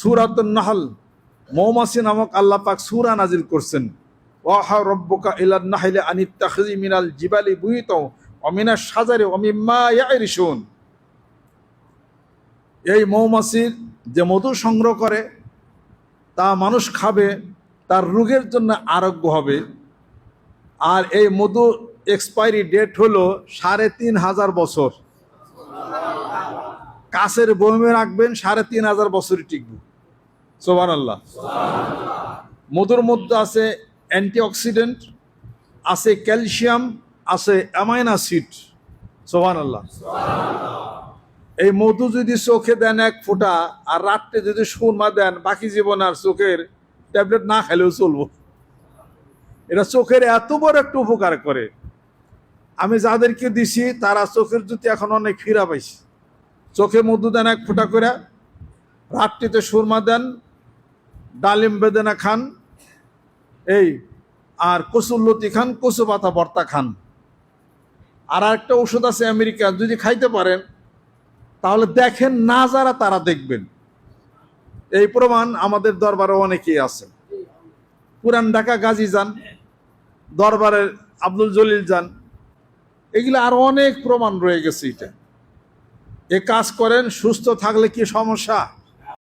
সুরাত নাহল মৌমাসি নামক আল্লাহ পাক সুরা নাজিল করছেন। ওয়াহা রব্বকা ইলান নাহলে আনিত্তাখজি মিনাল জিবালি বুইত অমিনা সাজারে অমিম্মা ইয়ারিসুন এই মৌমাছির যে মধু সংগ্রহ করে, তা মানুষ খাবে, তার রোগের জন্য আরোগ্য হবে। আর এই মধু এক্সপায়ারি ডেট হলো সাড়ে তিন হাজার বছর। কাছের বয়মে রাখবেন, সাড়ে তিন হাজার বছরই টিকবে। সোবান আল্লাহ মধুর মধ্যে আছে অ্যান্টিঅক্সিডেন্ট, আছে ক্যালসিয়াম, আছে অ্যামাইন অ্যাসিড। সোবান আল্লাহ এই মধু যদি চোখে দেন এক ফোঁটা আর রাত্রে যদি সুরমা দেন, বাকি জীবন আর চোখের ট্যাবলেট না খেলেও চলবো। এটা চোখের এত বড় একটা উপকার করে। আমি যাদেরকে দিছি, তারা চোখের জ্যোতি এখন অনেক ফিরা পাইছে। চোখে মধু দেন এক ফোঁটা করে, রাত্রিতে সুরমা দেন ডালিম বেদেনা খান, এই, আর কচুল্লতি খান কচু পাতা ভর্তা খান। আর একটা ওষুধ আছে আমেরিকা, যদি খাইতে পারেন, তাহলে দেখেন না যারা তারা দেখবেন। এই প্রমাণ আমাদের দরবারে অনেকেই আছে। পুরান ঢাকা গাজী যান দরবারের আব্দুল জলিল যান, এগুলো আর অনেক প্রমাণ রয়ে গেছে এটা। এ কাজ করেন, সুস্থ থাকলে কি সমস্যা?